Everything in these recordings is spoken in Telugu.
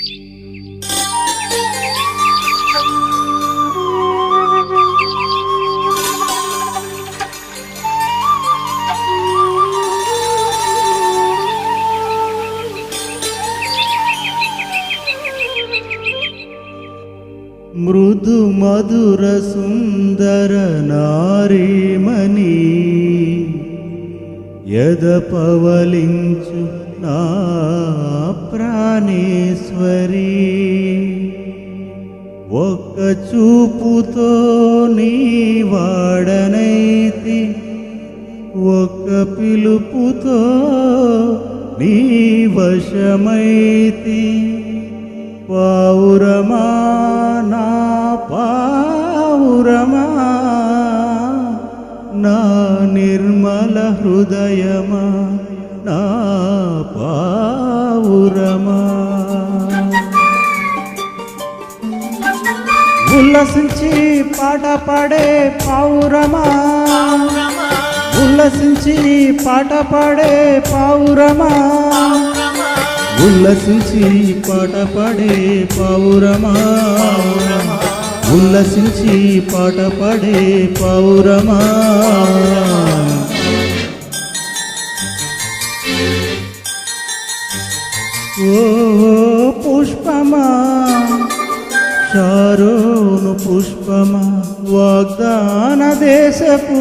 మృదు మధుర సుందర నారీమణి. యదపవలించు నా ప్రాణేశ్వరి. ఒక్క చూపుతో నీ వాడనైతి ఒక్క పిలుపుతో నీ వశమైతి. పావురమా నా పావురమా నా నిర్ హృదయమా? నా పావురమా? ఉల్లసించి పాట పాడే పావురమా? ఉల్లసించి పాట పాడే పావురమా? ఉల్లసించి పాట పాడే పావురమా? ఉల్లసించి పాట పాడే పావురమా? ఓ పుష్పమా? చారును పుష్పమా? వాగ్దాన దేశపు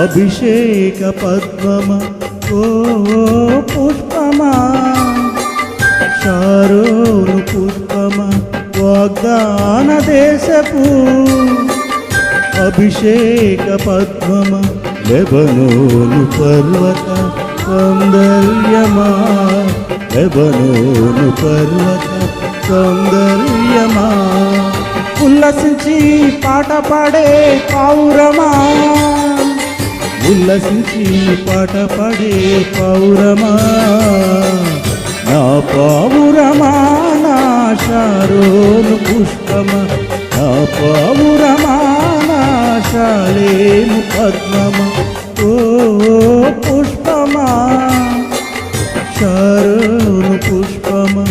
అభిషేక పద్మమా? ఓ పుష్పమా? చారును పుష్పమా? వాగ్దాన దేశపు అభిషేక పద్మమా? లెబనోను పర్వత సౌందర్యమా? ఎవనోను పర్వత సౌందర్యమా? ఉల్లసించి పాట పాడే పౌరమా ఉల్లసించి పాట పాడే పౌరమా నా పావురమా నా శారోను పుష్పమా? నా పావురమా నా శాలేను పద్మమా? ఓ శారోను పుష్పము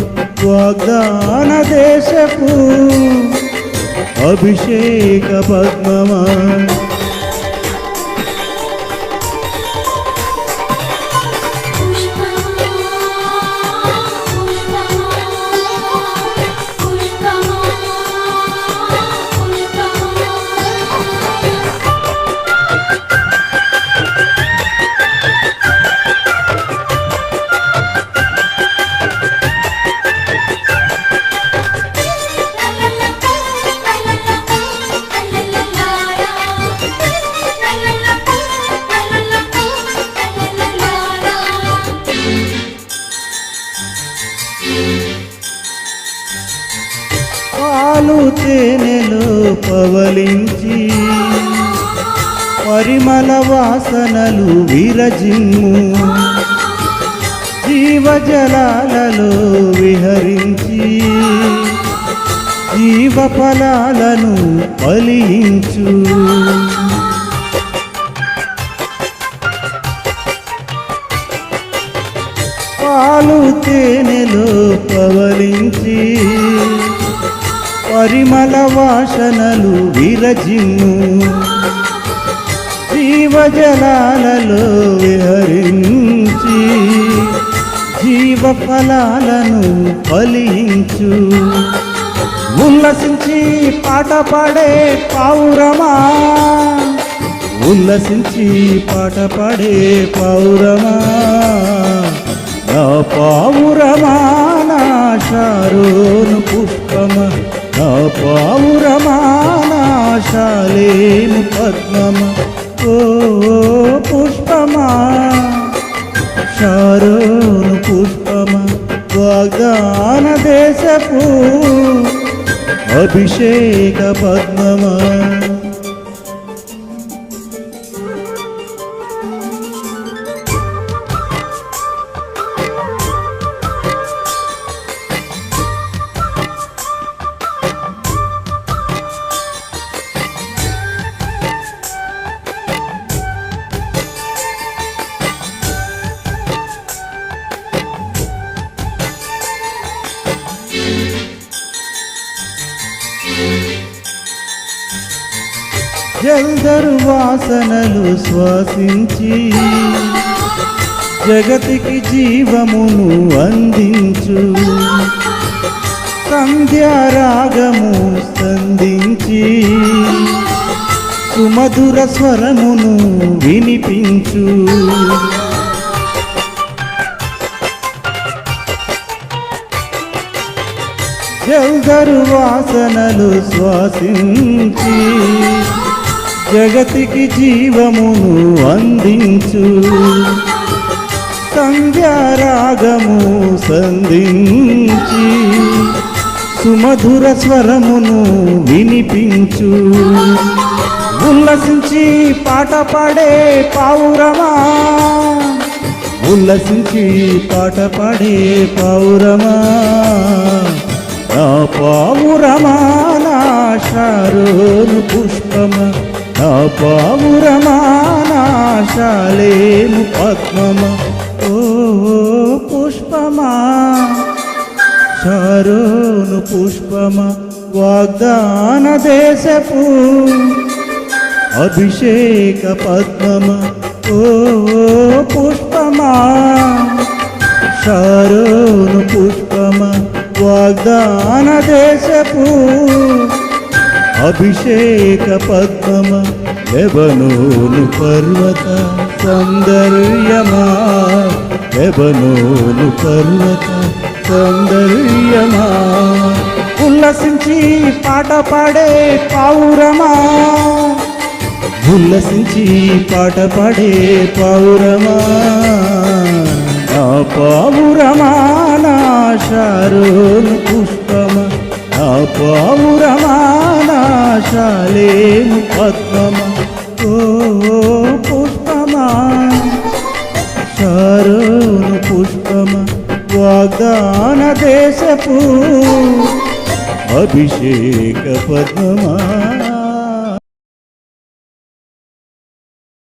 వాగ్దాన దేశపు అభిషేక పద్మమా తేనెలు పవలించి పరిమళ వాసనలు విరజిమ్ము. జీవజలాలలో విహరించి జీవ ఫలాలను ఫలించు. పాలు తేనెలో పవలించి పరిమళ వాసనలు విరజిమ్ము. జీవజలాలలో విహరించి జీవ ఫలాలను ఫలించు. ఉల్లసించి పాట పాడే పౌరమా ఉల్లసించి పాట పాడే పౌరమా నా పావురమా నా శారోను పుష్పమా? నా పావురమా పద్మమ ఓ పుష్పమా? శారోను పుష్పమ? వాగ్దాన దేశపు అభిషేక పద్మమా? జల్దరు వాసనలు శ్వాసించి జగతికి జీవమును అందించు. సంధ్యారాగము సంధించి సుమధుర స్వరమును వినిపించు. జల్దరు వాసనలు శ్వాసించి జగతికి జీవమును అందించు. సంధ్యారాగము సంధించి సుమధుర స్వరమును వినిపించు. ఉల్లసించి పాట పాడే పావురమా? ఉల్లసించి పాట పాడే పావురమా? నా పావురమా నా శారోను పుష్పమా? నా పద్మమ. ఓ పుష్పమా. శారోను పుష్పమ వాగ్దాన దేశపు. అభిషేక పద్మమ. ఓ పుష్పమా. శారోను పుష్పమ వాగ్దాన దేశపు. అభిషేక పద్మమ. లెబనోను పర్వత సౌందర్యమా? లెబనోను పర్వత సౌందర్యమా? ఉల్లసించి పాట పాడే పావురమా? ఉల్లసించి పాట పాడే పావురమా? నా పావురమా నా శారోను పుష్పమ? నా పావురమా నా శాలేను పద్మమ? వాగ్దాన దేశపు అభిషేక పద్మమా